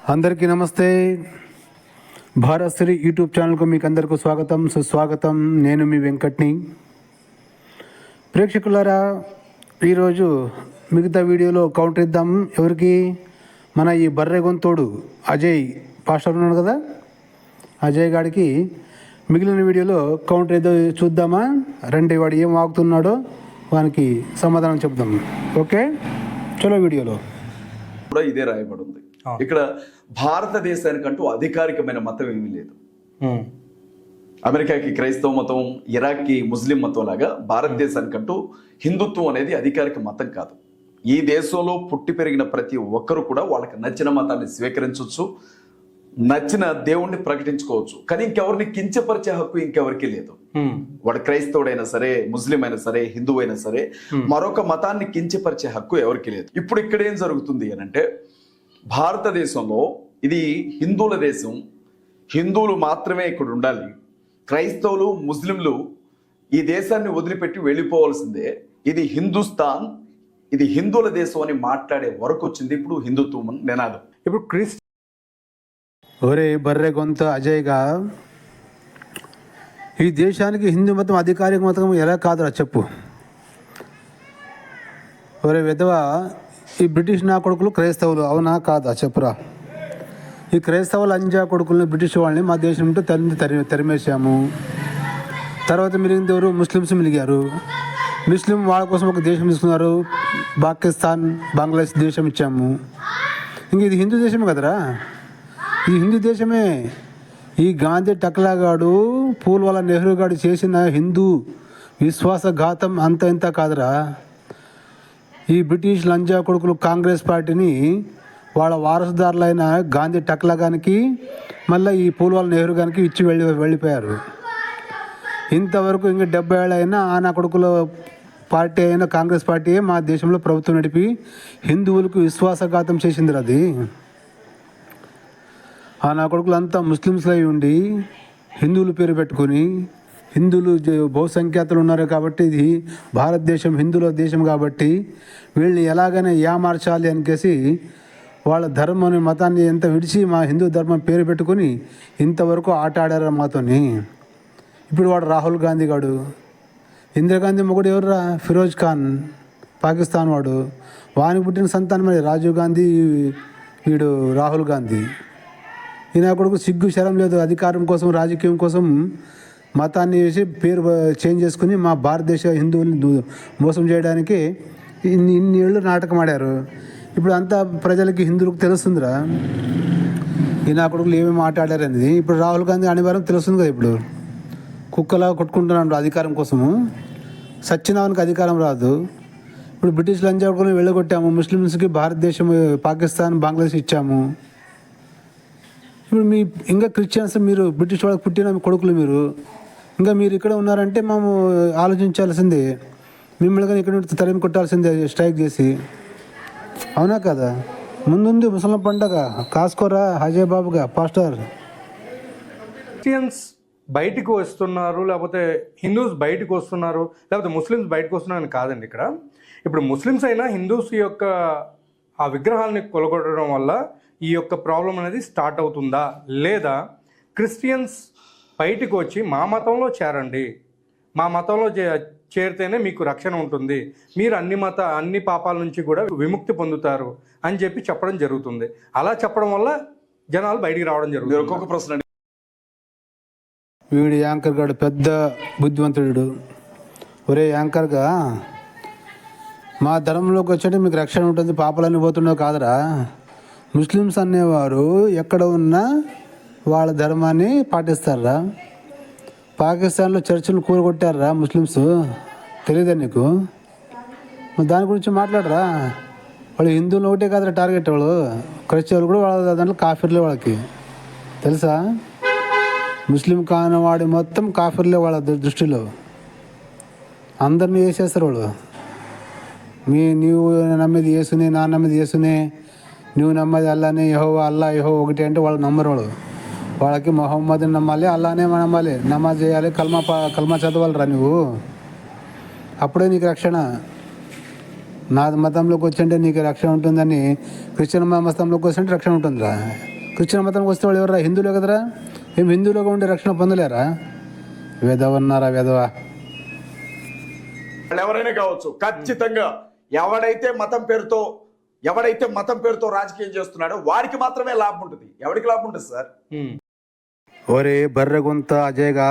అందరికీ నమస్తే. భారత్ శ్రీ యూట్యూబ్ ఛానల్కు మీకు అందరికీ స్వాగతం. సుస్వాగతం. నేను మీ వెంకట్ని. ప్రేక్షకులారా ఈరోజు మిగతా వీడియోలో కౌంటర్ ఇద్దాం ఎవరికి? మన ఈ బర్రె గొంతోడు అజయ్ పాస్టర్ ఉన్నాడు కదా? అజయ్ గాడికి మిగిలిన వీడియోలో కౌంటర్ ఏదో చూద్దామా? రండి వాడు ఏం వాగుతున్నాడో వానికి సమాధానం చెప్దాం. ఓకే? చలో వీడియోలో. కూడా ఇదే రాయబడింది ఇక్కడ భారతదేశానికంటూ అధికారికమైన మతం ఏమీ లేదు. అమెరికాకి క్రైస్తవ మతం ఇరాక్కి ముస్లిం మతం లాగా భారతదేశానికంటూ హిందుత్వం అనేది అధికారిక మతం కాదు. ఈ దేశంలో పుట్టి పెరిగిన ప్రతి ఒక్కరు కూడా వాళ్ళకి నచ్చిన మతాన్ని స్వీకరించవచ్చు నచ్చిన దేవుణ్ణి ప్రకటించుకోవచ్చు. కానీ ఇంకెవరిని కించపరిచే హక్కు ఇంకెవరికి లేదు. వాడు క్రైస్తవుడైనా సరే ముస్లిం అయినా సరే హిందువు అయినా సరే మరొక మతాన్ని కించపరిచే హక్కు ఎవరికి లేదు. ఇప్పుడు ఇక్కడ ఏం జరుగుతుంది అని అంటే భారతదేశంలో ఇది హిందువుల దేశం. హిందువులు మాత్రమే ఇక్కడ ఉండాలి. క్రైస్తవులు ముస్లింలు ఈ దేశాన్ని వదిలిపెట్టి వెళ్ళిపోవాల్సిందే. ఇది హిందుస్థాన్ ఇది హిందువుల దేశం అని మాట్లాడే వరకు వచ్చింది ఇప్పుడు హిందుత్వం అని నినాదం. ఇప్పుడు క్రిస్ ఒరే బర్రె గొంత అజయ్గా ఈ దేశానికి హిందూ మతం అధికారిక మతం ఎలా కాదురా చెప్పు. ఒరే విధవ ఈ బ్రిటిష్ నా కొడుకులు క్రైస్తవులు. అవునా? కాదా? చెప్పురా. ఈ క్రైస్తవుల అంజా కొడుకులను బ్రిటిష్ వాళ్ళని మా దేశం నుండి తరిమి తరి తరిమేశాము. తర్వాత మిలిగింది ఎవరు ముస్లిమ్స్ మిలిగారు. ముస్లిం వాళ్ళ కోసం ఒక దేశం తీసుకున్నారు. పాకిస్తాన్ బంగ్లాదేశ్ దేశం ఇచ్చాము. ఇంక ఇది హిందూ దేశమే కదరా? ఇది హిందూ దేశమే. ఈ గాంధీ టక్లాగాడు పూల్వాలా నెహ్రూ గాడు చేసిన హిందూ విశ్వాసఘాతం అంత ఇంత కాదురా. ఈ బ్రిటిష్ లంజా కొడుకులు కాంగ్రెస్ పార్టీని వాళ్ళ వారసుదారులైన గాంధీ టక్లాగానికి మళ్ళీ ఈ పూల్వాల నెహ్రూ గానికి ఇచ్చి వెళ్ళి వెళ్ళిపోయారు. ఇంతవరకు ఇంకా డెబ్బై ఏళ్ళైనా అయినా ఆ నా కొడుకుల పార్టీ అయిన కాంగ్రెస్ పార్టీ మా దేశంలో ప్రభుత్వం నడిపి హిందువులకు విశ్వాసఘాతం చేసింది అది. ఆ నా కొడుకులు అంతా అయి ఉండి హిందువుల పేరు పెట్టుకొని హిందువులు బహుసంఖ్యాతులు ఉన్నారు కాబట్టి ఇది భారతదేశం హిందువుల దేశం కాబట్టి వీళ్ళని ఎలాగైనా ఏమార్చాలి అనికేసి వాళ్ళ ధర్మాన్ని మతాన్ని ఎంత విడిచి మా హిందూ ధర్మం పేరు పెట్టుకొని ఇంతవరకు ఆట ఆడారు మాతోని. ఇప్పుడు వాడు రాహుల్ గాంధీ గాడు. ఇందిరాగాంధీ మొగుడు ఎవర్రా? ఫిరోజ్ ఖాన్ పాకిస్తాన్ వాడు. వానికి పుట్టిన సంతానం మరి రాజీవ్ గాంధీ వీడు రాహుల్ గాంధీ. ఈయన కొడుకు సిగ్గు శరం లేదు. అధికారం కోసం రాజకీయం కోసం మతాన్ని చేసి పేరు చేంజ్ చేసుకుని మా భారతదేశ హిందువుల్ని మోసం చేయడానికి ఇన్ని ఇన్ని ఏళ్ళు నాటకం ఆడారు. ఇప్పుడు అంతా ప్రజలకి హిందువులకు తెలుస్తుందిరా. ఈ నా కొడుకులు ఏమేమి మాట్లాడారు అనేది. ఇప్పుడు రాహుల్ గాంధీ అనివారం తెలుస్తుంది కదా ఇప్పుడు. కుక్కలా కొట్టుకుంటున్నాడు అధికారం కోసము. సత్యనారాయణకి అధికారం రాదు. ఇప్పుడు బ్రిటిష్ లంజాకులను వెళ్ళగొట్టాము. ముస్లిమ్స్కి భారతదేశం పాకిస్తాన్ బంగ్లాదేశ్ ఇచ్చాము. ఇప్పుడు మీ ఇంకా క్రిస్టియన్స్ మీరు బ్రిటిష్ వాళ్ళకి పుట్టిన కొడుకులు మీరు. ఇంకా మీరు ఇక్కడ ఉన్నారంటే మేము ఆలోచించాల్సిందే. మిమ్మల్ని కానీ ఇక్కడ నుండి తరిమి కొట్టాల్సిందే స్ట్రైక్ చేసి. అవునా కదా? ముందుంది ముసలం పండగ. కాసుకోరా అజయ్ బాబుగా పాస్టర్. క్రిస్టియన్స్ బయటికి వస్తున్నారు లేకపోతే హిందూస్ బయటకు వస్తున్నారు లేకపోతే ముస్లిమ్స్ బయటకు వస్తున్నారని కాదండి ఇక్కడ. ఇప్పుడు ముస్లిమ్స్ అయినా హిందూస్ యొక్క ఆ విగ్రహాలని కొలగొట్టడం వల్ల ఈ యొక్క ప్రాబ్లం అనేది స్టార్ట్ అవుతుందా? లేదా క్రిస్టియన్స్ బయటికి వచ్చి మా మతంలో చేరండి. మా మతంలో చే- చేరితేనే మీకు రక్షణ ఉంటుంది. మీరు అన్ని మత అన్ని పాపాల నుంచి కూడా విముక్తి పొందుతారు అని చెప్పి చెప్పడం జరుగుతుంది. అలా చెప్పడం వల్ల జనాలు బయటికి రావడం మీరు జరుగుతుంది ఒక్కొక్క ప్రశ్న వీడు యాంకర్ గాడు పెద్ద బుద్ధివంతుడు. ఒరే యాంకర్గా మా ధర్మంలోకి వచ్చాడే మీకు రక్షణ ఉంటుంది పాపాలన్నీ పోతుండవు కాదురా. ముస్లిమ్స్ అనేవారు ఎక్కడ ఉన్నా వాళ్ళ ధర్మాన్ని పాటిస్తారా? పాకిస్తాన్లో చర్చిలు కూరగొట్టారా ముస్లిమ్స్? తెలియదా నీకు? దాని గురించి మాట్లాడరా? వాళ్ళు హిందువులు ఒకటే కాదురా టార్గెట్ వాళ్ళు. క్రైస్తవులు కూడా వాళ్ళ దాంట్లో కాఫీర్లే వాళ్ళకి. తెలుసా? ముస్లిం కానివాడి మొత్తం కాఫీర్లే వాళ్ళ దృష్టిలో. అందరినీ వేసేస్తారు వాళ్ళు. మీ నీవు నమ్మేది యేసునే నా నమ్మేది యేసునే నువ్వు నమ్మది అల్లానే యహో అల్లా యహో ఒకటి అంటే వాళ్ళు నమ్మరు వాళ్ళు. వాళ్ళకి మొహమ్మద్ని నమ్మాలి అల్లానే నమ్మాలి. నమాజ్ చేయాలి కల్మా ప- కల్మా చదవాలిరా నువ్వు. అప్పుడే నీకు రక్షణ. నా మతంలోకి వచ్చంటే నీకు రక్షణ ఉంటుందని క్రిస్టియన్ మతంలోకి వస్తుంటే రక్షణ ఉంటుందిరా. క్రిస్టియన్ మతంలోకి వస్తే వాళ్ళు ఎవరా హిందువులే కదరా? ఏం హిందువులుగా ఉండే రక్షణ పొందలేరా? వేదవన్నారా వేదవా? ఎవరైనా కావచ్చు ఖచ్చితంగా. ఎవడైతే మతం పేరుతో ఎవడైతే మతం పేరుతో రాజకీయం చేస్తున్నాడో వారికి మాత్రమే లాభం ఉంటుంది. ఎవరికి లాభం ఉంటుంది సార్? ఒరే బర్రె గుంత అజయ్గా.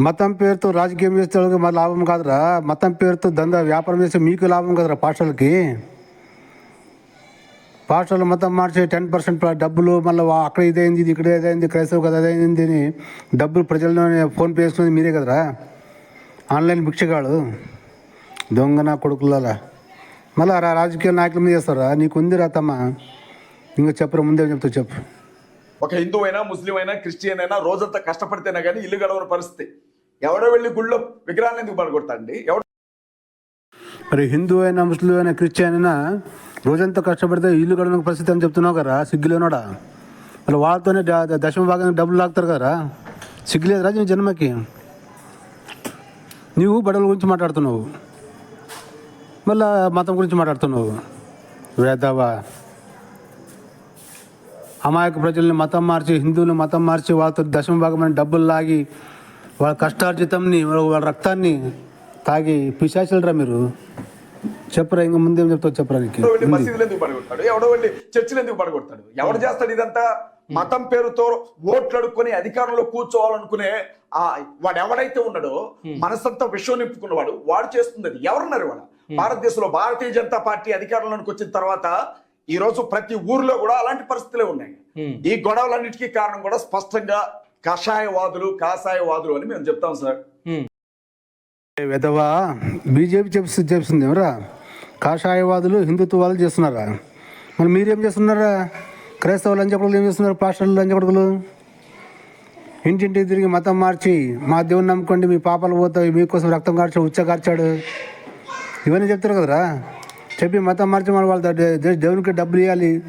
మతం పేరుతో రాజకీయం చేస్తే వాళ్ళకి మా లాభం కాదురా. మతం పేరుతో దందా వ్యాపారం చేస్తే మీకు లాభం కదరా పాఠశాలకి పాఠశాల మతం మార్చి టెన్ పర్సెంట్ డబ్బులు మళ్ళీ అక్కడ ఇదైంది ఇది ఇక్కడ ఇదైంది క్రైస్తవ కదా అదైంది అని డబ్బులు ప్రజల్లోనే ఫోన్పే చేసుకునేది మీరే కదరా. ఆన్లైన్ భిక్షగాడు దొంగ నా కొడుకులలా మళ్ళీ రా రాజకీయ నాయకుల మీద చేస్తారా నీకు ఉందిరా తమ్మ. ఇంకా చెప్పరా ముందే చెప్తా చెప్పు. ఒక హిందూ అయినా ముస్లిం అయినా క్రిస్టియన్ అయినా రోజంతా కష్టపడితేనే కానీ ఇల్లు గడవని పరిస్థితి. ఎవడో వెళ్ళి గుళ్ళో విగ్రహాలను ఎందుకు పడగొడతాండి ఎవడు మరి హిందూ అయినా ముస్లిం అయినా క్రిస్టియన్ అయినా రోజంతా కష్టపడితే ఇల్లు గడవని పరిస్థితి అని చెప్తున్నావు కదా సిగ్గులేనోడా? మరి వాళ్ళతోనే దశమ భాగంగా డబ్బులు లాగుతారు కదా సిగ్గులేదురా నీ జన్మకి. నీవు బడవల గురించి మాట్లాడుతున్నావు. మళ్ళా మతం గురించి మాట్లాడుతున్నావు. వేదావా? అమాయక ప్రజల్ని మతం మార్చి హిందువులు మతం మార్చి వాళ్ళతో దశమ భాగమైన డబ్బులు లాగి వాళ్ళ కష్టార్జితంని వాళ్ళ రక్తాన్ని తాగి పిశాచులరా మీరు? చెప్పరా ఇంకా ముందేం చెప్తావు చెప్పరా మసీదులు ఎందుకు పడగొడతాడు ఎవడో వెళ్ళి చర్చిలు ఎందుకు పడగొడతాడు ఎవడు చేస్తాడు ఇదంతా? మతం పేరుతో ఓట్లు అడుక్కొని అధికారంలో కూర్చోవాలనుకునే ఆ వాడు ఎవడైతే ఉన్నాడో మనసంతా విషయం నింపుకున్నవాడు వాడు చేస్తుంది అది ఎవరున్నారు వాడు భారతదేశంలో భారతీయ జనతా పార్టీ అధికారంలోకి వచ్చిన తర్వాత ఈ రోజు ప్రతి ఊర్లో కూడా అలాంటి పరిస్థితులే ఉన్నాయి. ఈ గొడవలన్నిటికీ కారణం కూడా స్పష్టంగా కషాయవాదులు కాషాయవాదులు అని మేము చెప్తాం సార్. విధవా బీజేపీ చెప్తుంది చెప్తుంది ఎవరా? కాషాయవాదులు హిందుత్వవాదులు చేస్తున్నారా? మరి మీరేం చేస్తున్నారా? క్రైస్తవ లంచకొడుకులు ఏం చేస్తున్నారు? పాస్టర్లు లంచకొడుకులు ఇంటింటికి తిరిగి మతం మార్చి మా దేవుని నమ్ముకోండి మీ పాపాలు పోతాయి మీకోసం రక్తం కార్చాడు ఉచ్చ కార్చాడు. ఇవన్నీ చెప్తారు కదరా? చెప్పి మతం మార్చి మన వాళ్ళ దేవునికి డబ్బులు ఇవ్వాలి.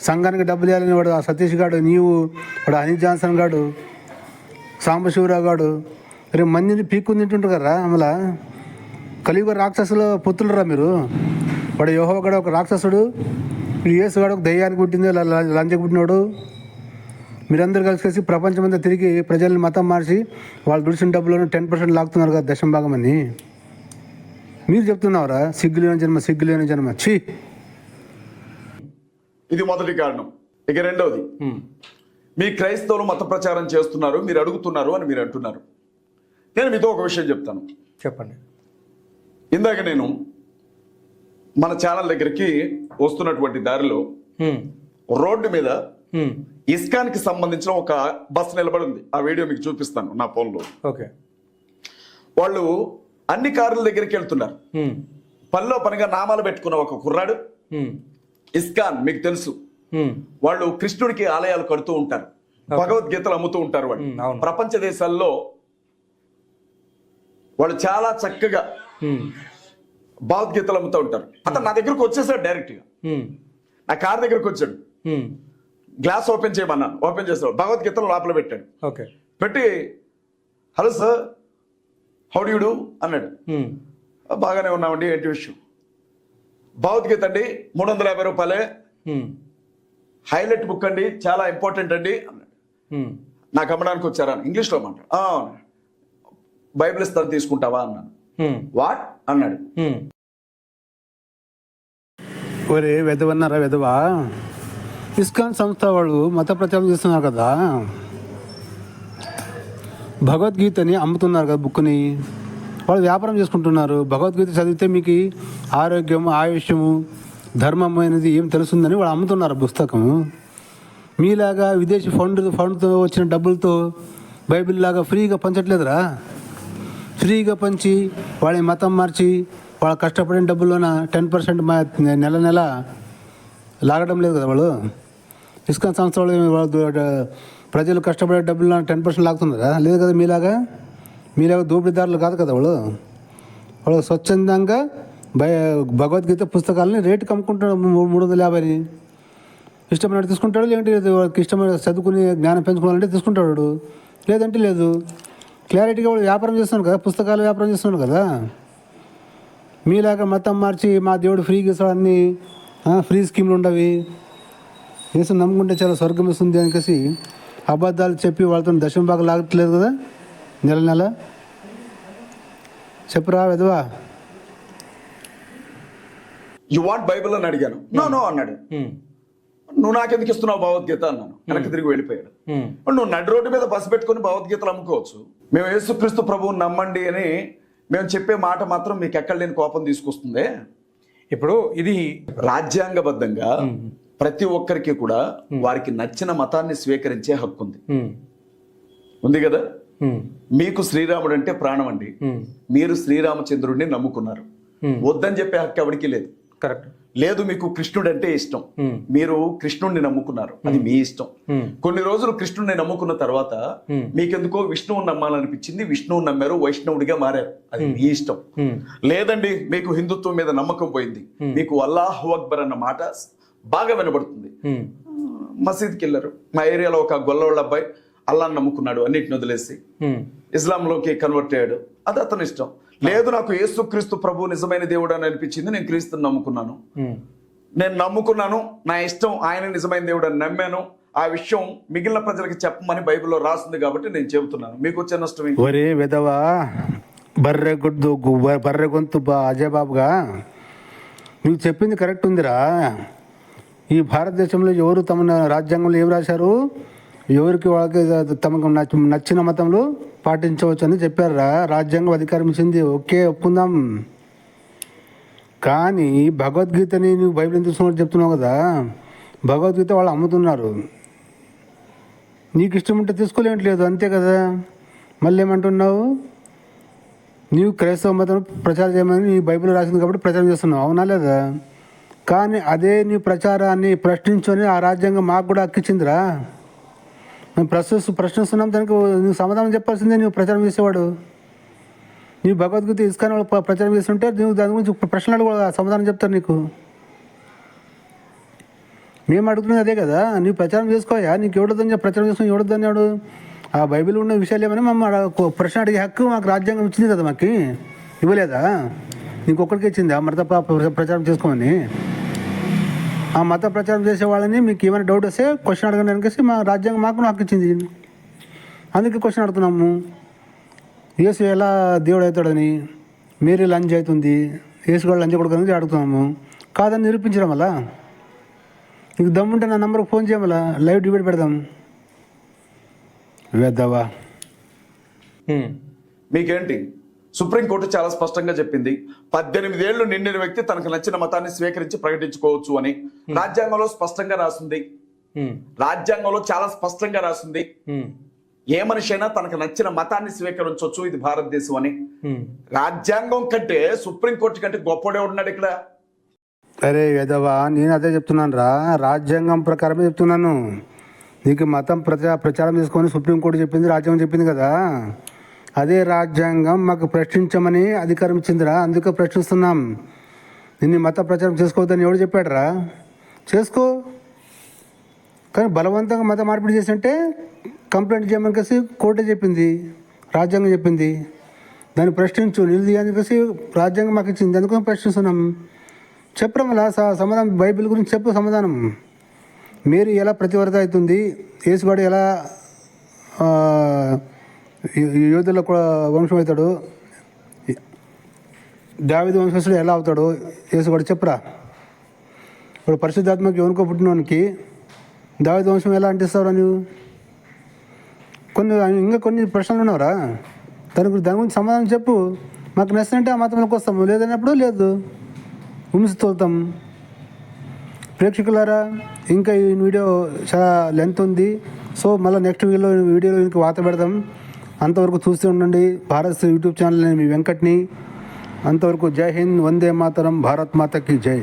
సంఘానికి డబ్బులు ఇవ్వాలని వాడు ఆ సతీష్ గాడు నీవు వాడు అనిల్ జాన్సన్ గాడు సాంబశివరావు గాడు రేపు మందిని పీక్కుని తింటుంటారు కదా అమలా. కలియుగ రాక్షసుల పుత్రులరా మీరు? వాడు యోహోగడ ఒక రాక్షసుడు ఈ యేసుగాడు ఒక దయ్యానికి పుట్టింది లంచకు ల- పుట్టినోడు. మీరందరూ కలిసి కలిసి ప్రపంచమంతా తిరిగి ప్రజల్ని మతం మార్చి వాళ్ళు దుడిసిన డబ్బులను టెన్ పర్సెంట్ లాగుతున్నారు కదా దశం భాగం అని మీరు చెప్తున్నారా సిగ్గులేని జన్మ సిగ్గులేని జన్మ. ఛీ. ఇది మొదటి కారణం. ఇక రెండవది మీ క్రైస్తవులు మత ప్రచారం చేస్తున్నారు మీరు అడుగుతున్నారు అని మీరు అంటున్నారు. నేను మీతో ఒక విషయం చెప్తాను. చెప్పండి. ఇందాక నేను మన ఛానల్ దగ్గరికి వస్తున్నటువంటి దారిలో రోడ్డు మీద ఇస్కాన్కి సంబంధించిన ఒక బస్ నిలబడి ఉంది. ఆ వీడియో మీకు చూపిస్తాను నా ఫోన్లో. ఓకే. వాళ్ళు అన్ని కార్ల దగ్గరికి వెళ్తున్నారు. పనిలో పనిగా నామాలు పెట్టుకున్న ఒక కుర్రాడు. ఇస్కాన్ మీకు తెలుసు. వాళ్ళు కృష్ణుడికి ఆలయాలు కడుతూ ఉంటారు. భగవద్గీతలు అమ్ముతూ ఉంటారు వాళ్ళు. ప్రపంచ దేశాల్లో వాళ్ళు చాలా చక్కగా భగవద్గీతలు అమ్ముతూ ఉంటారు. అతను నా దగ్గరకు వచ్చేసాడు డైరెక్ట్గా. నా కార్ దగ్గరకు వచ్చాడు. Glass open చేయమన్నాను. ఓపెన్ చేస్తాడు భగవద్గీతలు లోపల పెట్టాడు. ఓకే. పెట్టి hello sir how do do అన్నాడు. ఉమ్, బాగానే ఉన్నామండి ఏంటి విషయం? భగవద్గీత అండి మూడు వందల యాభై రూపాయలే. హైలైట్ బుక్ అండి చాలా ఇంపార్టెంట్ అండి. అన్నాడు. ఉమ్, నాకు అమ్మడానికి వచ్చారా? ఇంగ్లీష్లో మాట బైబిల్ ఇస్తాను తీసుకుంటావా? అన్నాను వాట్ అన్నాడు. ఒరే వెధవన్నారా వెధవా? ఇస్కాన్ సంస్థ వాళ్ళు మత ప్రచారం చేస్తున్నారు కదా. భగవద్గీతని అమ్ముతున్నారు కదా బుక్ని వాళ్ళు వ్యాపారం చేసుకుంటున్నారు. భగవద్గీత చదివితే మీకు ఆరోగ్యం ఆయుష్యము ధర్మం అనేది ఏం తెలుస్తుందని వాళ్ళు అమ్ముతున్నారు ఆ పుస్తకము. మీలాగా విదేశీ ఫండ్ ఫండ్తో వచ్చిన డబ్బులతో బైబిల్ లాగా ఫ్రీగా పంచట్లేదురా. ఫ్రీగా పంచి వాళ్ళ మతం మార్చి వాళ్ళ కష్టపడిన డబ్బుల్లోన టెన్ పర్సెంట్ నెల నెల లాగడం లేదు కదా వాళ్ళు. ఇస్కాన్ సంస్థ వాళ్ళు ప్రజలు కష్టపడే డబ్బులు టెన్ పర్సెంట్ లాగుతున్నారా? లేదు కదా మీలాగా? మీలాగా దోపిడీదారులు కాదు కదా వాళ్ళు? వాళ్ళు స్వచ్ఛందంగా భయ భగవద్గీత పుస్తకాలని రేటు కమ్ముకుంటాడు మూడు వందల యాభైని. ఇష్టమైన తీసుకుంటాడు లేదంటే వాళ్ళకి ఇష్టమైన చదువుకుని జ్ఞానం పెంచుకోవాలంటే తీసుకుంటాడు వాడు. లేదంటే లేదు. క్లారిటీగా వాడు వ్యాపారం చేస్తున్నాడు కదా పుస్తకాలు వ్యాపారం చేస్తున్నాడు కదా. మీలాగా మతం మార్చి మా దేవుడు ఫ్రీగా ఇస్తాడు అన్ని ఫ్రీ స్కీమ్లు ఉండవి. యేసు నమ్ముకుంటే చాలా స్వర్గం ఇస్తుంది అనేసి అబద్ధాలు చెప్పి వాళ్ళతో దశం బాగా లాగట్లేదు కదా? నెల నెల. చెప్పురా విధవా? యు వాంట్ బైబిల్ అని అడిగాను. నో నో అన్నాడు. ఉమ్, నువ్వు నాకెందుకు ఇస్తున్నావు భగవద్గీత అన్నాను. వెనక్కి తిరిగి వెళ్ళిపోయాడు. ఇప్పుడు నువ్వు నడి రోడ్డు మీద బస్సు పెట్టుకుని భగవద్గీతలు అమ్ముకోవచ్చు. మేము యేసుక్రీస్తు ప్రభువుని నమ్మండి అని మేము చెప్పే మాట మాత్రం మీకు ఎక్కడ లేని కోపం తీసుకొస్తుంది. ఇప్పుడు ఇది రాజ్యాంగబద్ధంగా ప్రతి ఒక్కరికి కూడా వారికి నచ్చిన మతాన్ని స్వీకరించే హక్కు ఉంది. ఉంది కదా? మీకు శ్రీరాముడు అంటే ప్రాణం అండి. మీరు శ్రీరామచంద్రుడిని నమ్ముకున్నారు. వద్దని చెప్పే హక్కు ఎవరికి లేదు. కరెక్ట్. లేదు మీకు కృష్ణుడు అంటే ఇష్టం మీరు కృష్ణుడిని నమ్ముకున్నారు. అది మీ ఇష్టం. కొన్ని రోజులు కృష్ణుడిని నమ్ముకున్న తర్వాత. మీకెందుకో విష్ణువుని నమ్మాలనిపించింది. విష్ణువుని నమ్మారు వైష్ణవుడిగా మారారు. అది మీ ఇష్టం. లేదండి మీకు హిందుత్వం మీద నమ్మకం పోయింది. మీకు అల్లాహు అక్బర్ అన్న మాట బాగా వినబడుతుంది. మసీద్కి వెళ్ళారు. మా ఏరియాలో ఒక గొల్లవాళ్ళ అబ్బాయి అల్లాని నమ్ముకున్నాడు అన్నిటిని వదిలేసి. ఇస్లాంలోకి కన్వర్ట్ అయ్యాడు. అది అతని ఇష్టం. లేదు నాకు యేసుక్రీస్తు ప్రభు నిజమైన దేవుడు అని అనిపించింది నేను క్రీస్తుని నమ్ముకున్నాను. నేను నమ్ముకున్నాను నా ఇష్టం ఆయన నిజమైన దేవుడు అని నమ్మాను. ఆ విషయం మిగిలిన ప్రజలకు చెప్పమని బైబిల్లో రాసింది కాబట్టి నేను చెబుతున్నాను. మీకు వచ్చే నష్టం ఒరే విధవా బర్రె గుడ్డు గు- బర్రె గొంతు బా అజయ్ బాబుగా నువ్వు చెప్పింది కరెక్ట్ ఉందిరా. ఈ భారతదేశంలో ఎవరు తమ రాజ్యాంగంలో ఏం రాశారు? ఎవరికి వాళ్ళకి తమకు నచ్చ- నచ్చిన మతంలో పాటించవచ్చు అని చెప్పారా? రాజ్యాంగం అధికారం ఇచ్చింది. ఓకే ఒప్పుకుందాం. కానీ భగవద్గీతని నువ్వు బైబిల్ తీసుకున్నట్టు చెప్తున్నావు కదా? భగవద్గీత వాళ్ళు అమ్ముతున్నారు. నీకు ఇష్టం ఉంటే తీసుకోలేట్లేదు అంతే కదా? మళ్ళీ ఏమంటున్నావు నీవు క్రైస్తవ మతం ప్రచారం చేయమని నీ బైబిల్ రాసింది కాబట్టి ప్రచారం చేస్తున్నావు. అవునా లేదా? కానీ అదే నీ ప్రచారాన్ని ప్రశ్నించుకొని ఆ రాజ్యాంగం మాకు కూడా హక్కిచ్చిందిరా మేము ప్రశ్న ప్రశ్నిస్తున్నాం దానికి నువ్వు సమాధానం చెప్పాల్సిందే నువ్వు ప్రచారం చేసేవాడు. నీవు భగవద్గీత ఇసుకాని వాళ్ళు ప్రచారం చేస్తుంటే నువ్వు దాని గురించి ప్రశ్నలు కూడా సమాధానం చెప్తారు నీకు. మేము అడుగుతున్నది అదే కదా నీవు ప్రచారం చేసుకోయా నీకు ఎవడొద్దని చెప్పి ప్రచారం చేసుకుని ఎవడొద్దని వాడు ఆ బైబిల్ ఉన్న విషయాలు ఏమని మమ్మల్ని ప్రశ్న అడిగే హక్కు మాకు రాజ్యాంగం ఇచ్చింది కదా మాకు? ఇవ్వలేదా? ఇంకొకరికి ఇచ్చింది? ఆ మరి తప్ప ప్రచారం చేసుకోమని? ఆ మత ప్రచారం చేసే వాళ్ళని మీకు ఏమైనా డౌట్ వస్తే క్వశ్చన్ అడగండి అనేసి మా రాజ్యాంగం మాకు హక్కు ఇచ్చింది. అందుకే క్వశ్చన్ అడుగుతున్నాము. యేసు ఎలా దేవుడు అవుతాడని? మేరీ లంచ్ అవుతుంది? యేసు కూడా లంచ్ కొడుకు అడుగుతున్నాము. కాదని నిరూపించడం వల్ల? నీకు దమ్ముంటే నా నెంబర్కి ఫోన్ చేయమలా లైవ్ డిబేట్ పెడదాం. వేద్దావా? మీకేంటి? సుప్రీంకోర్టు చాలా స్పష్టంగా చెప్పింది. పద్దెనిమిది ఏళ్ళు నిండిన వ్యక్తి తనకు నచ్చిన మతాన్ని స్వీకరించి ప్రకటించుకోవచ్చు అని రాజ్యాంగంలో స్పష్టంగా రాసింది. ఉమ్, రాజ్యాంగంలో చాలా స్పష్టంగా రాసింది. ఉమ్, ఏ మనిషి అయినా తనకు నచ్చిన మతాన్ని స్వీకరించవచ్చు ఇది భారతదేశం అని. రాజ్యాంగం కంటే సుప్రీంకోర్టు కంటే గొప్పడే ఉన్నాడు ఇక్కడ. అరే వేదవా నేను అదే చెప్తున్నాను రా. రాజ్యాంగం ప్రకారమే చెప్తున్నాను. నీకు మతం ప్రచా ప్రచారం చేసుకొని సుప్రీంకోర్టు చెప్పింది రాజ్యాంగం చెప్పింది కదా. అదే రాజ్యాంగం మాకు ప్రశ్నించమని అధికారం ఇచ్చిందిరా. అందుకే ప్రశ్నిస్తున్నాం. నిన్ను మత ప్రచారం చేసుకోవద్దని ఎవడు చెప్పాడరా? చేసుకో. కానీ బలవంతంగా మత మార్పిడి చేసింటే కంప్లైంట్ చేయమని కలిసి కోర్టే చెప్పింది. రాజ్యాంగం చెప్పింది. దాన్ని ప్రశ్నించు. నిలది అని కలిసి రాజ్యాంగం మాకు ఇచ్చింది. అందుకని ప్రశ్నిస్తున్నాం. చెప్పడం వల్ల స- సమాధానం బైబిల్ గురించి చెప్పు సమాధానం. మీరు ఎలా ప్రతివర్త అవుతుంది? యేసుగాడు ఎలా యోధుల్లో కూడా వంశం అవుతాడు దావిద వంశస్థుడు ఎలా అవుతాడు ఏసుకోడు చెప్పరా. ఇప్పుడు పరిశుద్ధాత్మకి ఎవరికో పుట్టినవానికి దావిద వంశం ఎలా అంటిస్తావురా నువ్వు కొన్ని ఇంకా కొన్ని ప్రశ్నలు ఉన్నావురా. దాని గురించి దాని గురించి సమాధానం చెప్పు. మాకు నచ్చినట్టే ఆ మతంలోకి వస్తాము. లేదన్నప్పుడు లేదు. ఉమ్స్ తోలుతాం ప్రేక్షకులారా ఇంకా ఈ వీడియో చాలా లెంత్ ఉంది. సో మళ్ళీ నెక్స్ట్ వీడియోలో వీడియోలో ఇంకా వాత పెడదాం. అంతవరకు చూస్తూ ఉండండి. భారత్ యూట్యూబ్ ఛానల్ నేను మీ వెంకట్ని. అంతవరకు జై హింద్ వందే మాతరం భారత్ మాతకి జై.